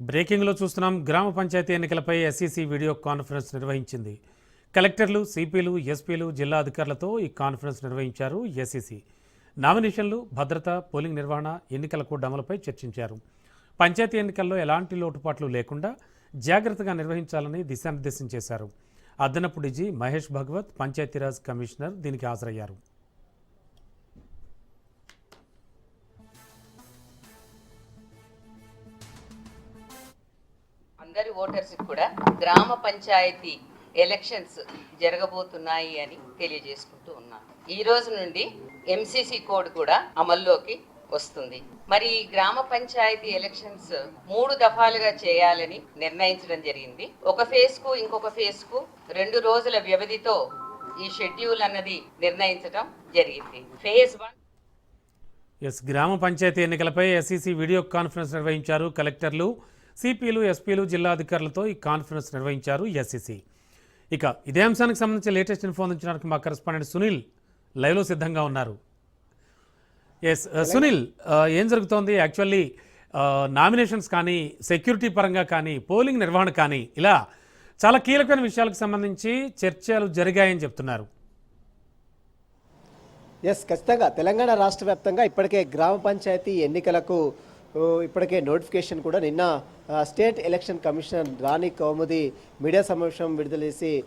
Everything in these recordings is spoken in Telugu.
బ్రేకింగ్లో చూస్తున్నాం. గ్రామ పంచాయతీ ఎన్నికలపై ఎస్ఈసి వీడియో కాన్ఫరెన్స్ నిర్వహించింది. కలెక్టర్లు సిపిలు ఎస్పీలు జిల్లా అధికారులతో ఈ కాన్ఫరెన్స్ నిర్వహించారు ఎస్ఈసి నామినేషన్లు భద్రత పోలింగ్ నిర్వహణ ఎన్నికల డమలపై చర్చించారు. పంచాయతీ ఎన్నికల్లో ఎలాంటి లోటుపాట్లు లేకుండా జాగ్రత్తగా నిర్వహించాలని దిశానిర్దేశం చేశారు. అదనపు డీజీ మహేష్ భగవత్ పంచాయతీరాజ్ కమిషనర్ దీనికి హాజరయ్యారు. అందరి ఓటర్స్ కూడా గ్రామ పంచాయతీ ఎలక్షన్స్ జరగబోతున్నాయి అని తెలియజేసుకుంటూ ఉన్నాను. ఈ రోజు నుండి ఎంసీసీ కోడ్ కూడా అమల్లోకి వస్తుంది. మరి గ్రామ పంచాయతీ ఎలక్షన్స్ మూడు దఫాలుగా చేయాలని నిర్ణయించడం జరిగింది. ఒక ఫేజ్కు ఇంకొక ఫేజ్కు రెండు రోజుల వ్యవధితో ఈ షెడ్యూల్ అన్నది నిర్ణయించడం జరిగింది. ఫేజ్ వన్ ఎస్ గ్రామ పంచాయతీ ఎన్నికలపై ఎస్ఈసి వీడియో కాన్ఫరెన్స్ నిర్వహించారు కలెక్టర్లు సిపిలు ఎస్పీలు జిల్లా అధికారులతో ఈ కాన్ఫరెన్స్ నిర్వహించారు ఎస్ఈసి. ఇక ఇదే అంశానికి సంబంధించి లేటెస్ట్ ఇన్ఫో అందించడానికి మా కరెస్పాండెంట్ సునీల్ లైవ్లో సిద్ధంగా ఉన్నారు. ఎస్ సునీల్ ఏం జరుగుతోంది? యాక్చువల్లీ నామినేషన్స్ కానీ సెక్యూరిటీ పరంగా కానీ పోలింగ్ నిర్వహణ కానీ ఇలా చాలా కీలకమైన విషయాలకు సంబంధించి చర్చలు జరిగాయని చెప్తున్నారు. ఎస్ ఖచ్చితంగా. తెలంగాణ రాష్ట్ర వ్యాప్తంగా ఇప్పటికే గ్రామ పంచాయతీ ఎన్నికలకు ఇప్పటికే నోటిఫికేషన్ కూడా నిన్న state election commissioner Rani Kaumudi media సమావేశం విడుదల చేసి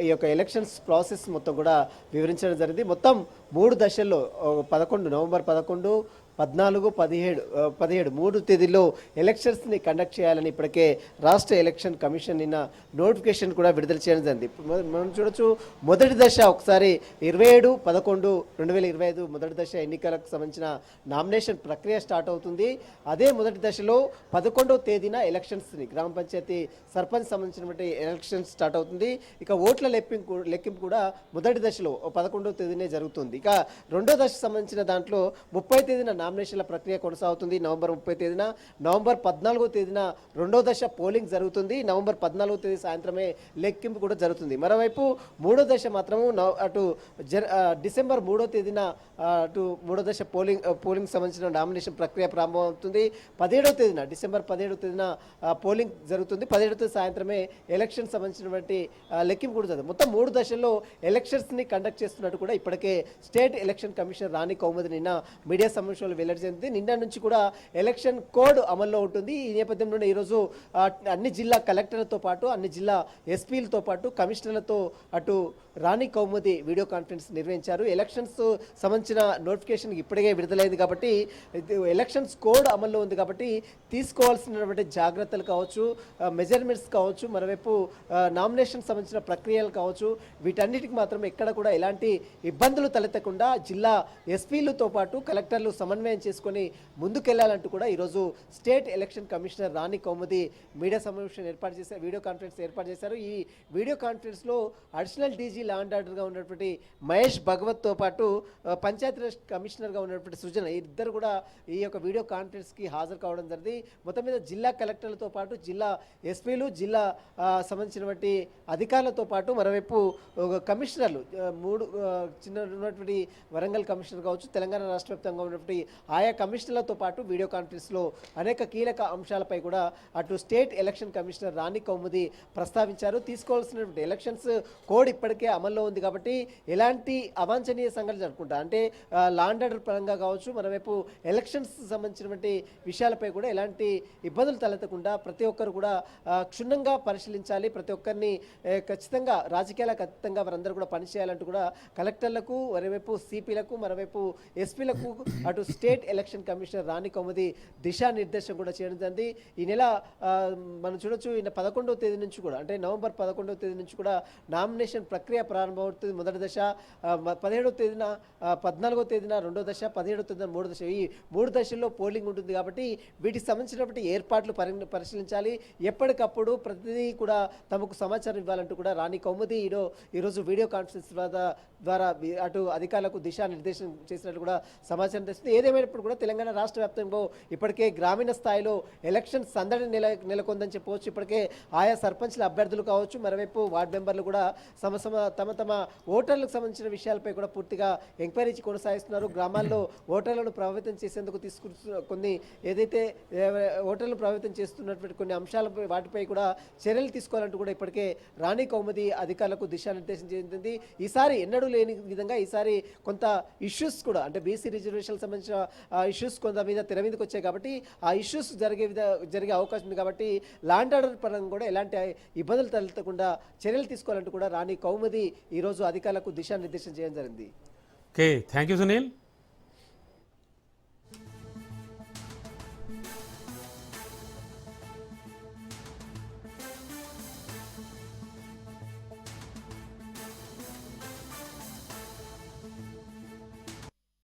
ఈ యొక్క ఎలక్షన్స్ ప్రాసెస్ మొత్తం కూడా వివరించడం జరిగింది. మొత్తం మూడు దశల్లో పదకొండు నవంబర్ పదకొండు పద్నాలుగు పదిహేడు పదిహేడు మూడు తేదీల్లో ఎలక్షన్స్ని కండక్ట్ చేయాలని ఇప్పటికే రాష్ట్ర ఎలక్షన్ కమిషన్ నిన్న నోటిఫికేషన్ కూడా విడుదల చేయడం జరిగింది. మనం- చూడొచ్చు మొదటి దశ ఒకసారి ఇరవై ఏడు పదకొండు రెండు వేల ఇరవై ఐదు మొదటి దశ ఎన్నికలకు సంబంధించిన నామినేషన్ ప్రక్రియ స్టార్ట్ అవుతుంది. అదే మొదటి దశలో పదకొండవ తేదీన ఎలక్షన్స్ని గ్రామ పంచాయతీ సర్పంచ్ సంబంధించినటువంటి ఎలక్షన్స్ స్టార్ట్ అవుతుంది. ఇక ఓట్ల లెక్కింపు లెక్కింపు కూడా మొదటి దశలో పదకొండవ తేదీనే జరుగుతుంది. ఇక రెండో దశ సంబంధించిన దాంట్లో ముప్పై తేదీన నామినేషన్ల ప్రక్రియ కొనసాగుతుంది. నవంబర్ ముప్పై తేదీన నవంబర్ పద్నాలుగో తేదీన రెండో దశ పోలింగ్ జరుగుతుంది. నవంబర్ పద్నాలుగో తేదీ సాయంత్రమే లెక్కింపు కూడా జరుగుతుంది. మరోవైపు మూడో దశ మాత్రము అటు డిసెంబర్ మూడో తేదీన అటు మూడో దశ పోలింగ్ పోలింగ్ సంబంధించిన నామినేషన్ ప్రక్రియ ప్రారంభమవుతుంది. పదిహేడో తేదీన డిసెంబర్ పదిహేడో తేదీ ఆ, పోలింగ్ జరుగుతుంది. పదిహేడు తేదీ సాయంత్రమే ఎలక్షన్ సంబంధించినటువంటి లెక్కింపు కూడా జరుగుతుంది. మొత్తం మూడు దశల్లో ఎలక్షన్స్ని కండక్ట్ చేస్తున్నట్టు కూడా ఇప్పటికే state election commissioner Rani Kaumudi నిన్న మీడియా సమావేశంలో వెల్లడి చేసింది నిన్న నుంచి కూడా ఎలక్షన్ కోడ్ అమల్లో ఉంటుంది. ఈ నేపథ్యంలోనే ఈరోజు అన్ని జిల్లా కలెక్టర్లతో పాటు అన్ని జిల్లా ఎస్పీలతో పాటు కమిషనర్లతో అటు రాణి కౌముది వీడియో కాన్ఫరెన్స్ నిర్వహించారు. ఎలక్షన్స్ సంబంధించిన నోటిఫికేషన్ ఇప్పటికే విడుదలైంది కాబట్టి ఎలక్షన్స్ కోడ్ అమల్లో ఉంది కాబట్టి తీసుకోవాల్సినటువంటి జాగ్రత్తలు కావచ్చు మెజర్మెంట్స్ కావచ్చు మరోవైపు నామినేషన్ సంబంధించిన ప్రక్రియలు కావచ్చు వీటన్నిటికి మాత్రం ఎక్కడ కూడా ఎలాంటి ఇబ్బందులు తలెత్తకుండా జిల్లా ఎస్పీలతో పాటు కలెక్టర్లు సమన్వయం చేసుకొని ముందుకెళ్ళాలంటూ కూడా ఈరోజు state election commissioner Rani Kaumudi media సమావేశం ఏర్పాటు చేశారు వీడియో కాన్ఫరెన్స్ ఏర్పాటు చేశారు. ఈ వీడియో కాన్ఫరెన్స్లో అడిషనల్ డీజీ లా అండ్ ఆర్డర్గా ఉన్నటువంటి మహేష్ భగవత్తో పాటు పంచాయతీరాజ్ కమిషనర్గా ఉన్నటువంటి సృజన ఇద్దరు కూడా ఈ యొక్క వీడియో కాన్ఫరెన్స్కి హాజరు కావడం జరిగింది. మొత్తం మీద జిల్లా జిల్లా కలెక్టర్లతో పాటు జిల్లా ఎస్పీలు జిల్లా సంబంధించినటువంటి అధికారులతో పాటు మరోవైపు ఒక కమిషనర్లు మూడు చిన్న ఉన్నటువంటి వరంగల్ కమిషనర్ కావచ్చు తెలంగాణ రాష్ట్ర వ్యాప్తంగా ఉన్నటువంటి ఆయా కమిషనర్లతో పాటు వీడియో కాన్ఫరెన్స్లో అనేక కీలక అంశాలపై కూడా అటు state election commissioner Rani Kaumudi ప్రస్తావించారు. తీసుకోవాల్సినటువంటి ఎలక్షన్స్ కోడ్ ఇప్పటికే అమల్లో ఉంది కాబట్టి ఎలాంటి అవాంఛనీయ సంఘటన జరుపుకుంటా అంటే లాండ్ ఆర్డర్ పరంగా కావచ్చు మరోవైపు ఎలక్షన్స్ సంబంధించినటువంటి విషయాలపై కూడా ఎలాంటి ఇబ్బందులు తలెత్తకుండా ప్రతి ఒక్కరు కూడా క్షుణ్ణంగా పరిశీలించాలి. ప్రతి ఒక్కరిని ఖచ్చితంగా రాజకీయాలకు అతీతంగా వారందరూ కూడా పనిచేయాలంటూ కూడా కలెక్టర్లకు మరోవైపు సిపిలకు మరోవైపు ఎస్పీలకు అటు state election commissioner Rani Kaumudi దిశానిర్దేశం కూడా చేయడం జరిగింది. ఈ నెల మనం చూడొచ్చు ఈ పదకొండవ తేదీ నుంచి కూడా అంటే నవంబర్ పదకొండవ తేదీ నుంచి కూడా నామినేషన్ ప్రక్రియ ప్రారంభమవుతుంది మొదటి దశ. పదిహేడవ తేదీన పద్నాలుగో తేదీన రెండో దశ పదిహేడవ తేదీన మూడో దశ. ఈ మూడు దశల్లో పోలింగ్ ఉంటుంది కాబట్టి వీటికి సంబంధించినటువంటి ఏర్పాట్లు పరి పరిశీలించాలి. ఎప్పటికప్పుడు ప్రతిదీ కూడా తమకు సమాచారం ఇవ్వాలంటూ కూడా రాణి కౌముది ఈరో ఈరోజు వీడియో కాన్ఫరెన్స్ ద్వారా ద్వారా అటు అధికారులకు దిశానిర్దేశం చేసినట్టు కూడా సమాచారం తెస్తుంది ఏదేమైనప్పుడు కూడా తెలంగాణ రాష్ట్ర వ్యాప్తంగా ఇప్పటికే గ్రామీణ స్థాయిలో ఎలక్షన్ సందడి నెల నెలకొందని చెప్పవచ్చు. ఇప్పటికే ఆయా సర్పంచ్ల అభ్యర్థులు కావచ్చు మరోవైపు వార్డు మెంబర్లు కూడా సమ తమ తమ తమ ఓటర్లకు సంబంధించిన విషయాలపై కూడా పూర్తిగా ఎంక్వైరీ కొనసాగిస్తున్నారు. గ్రామాల్లో ఓటర్లను ప్రభావితం చేసేందుకు తీసుకు కొన్ని ఏదైతే ఏ, ఓటర్లను ప్రభావితం చేస్తున్నటువంటి కొన్ని అంశాలపై వాటిపై కూడా చర్యలు తీసుకోవాలంటూ కూడా ఇప్పటికే రాణి కౌముది అధికారులకు దిశానిర్దేశం చేసింది. ఈసారి ఎన్నడూ లేని విధంగా ఈసారి కొంత ఇష్యూస్ కూడా అంటే బీసీ రిజర్వేషన్ సంబంధించిన ఇష్యూస్ కొంత మీద తెర మీదకి వచ్చాయి కాబట్టి ఆ ఇష్యూస్ జరిగే విధ జరిగే అవకాశం ఉంది కాబట్టి ల్యాండ్ ఆర్డర్ పరంగా కూడా ఎలాంటి ఇబ్బందులు తలెత్తకుండా చర్యలు తీసుకోవాలంటూ కూడా రాణి కౌముది ఈరోజు అధికారులకు దిశానిర్దేశం చేయడం జరిగింది. Okay thank you Sunil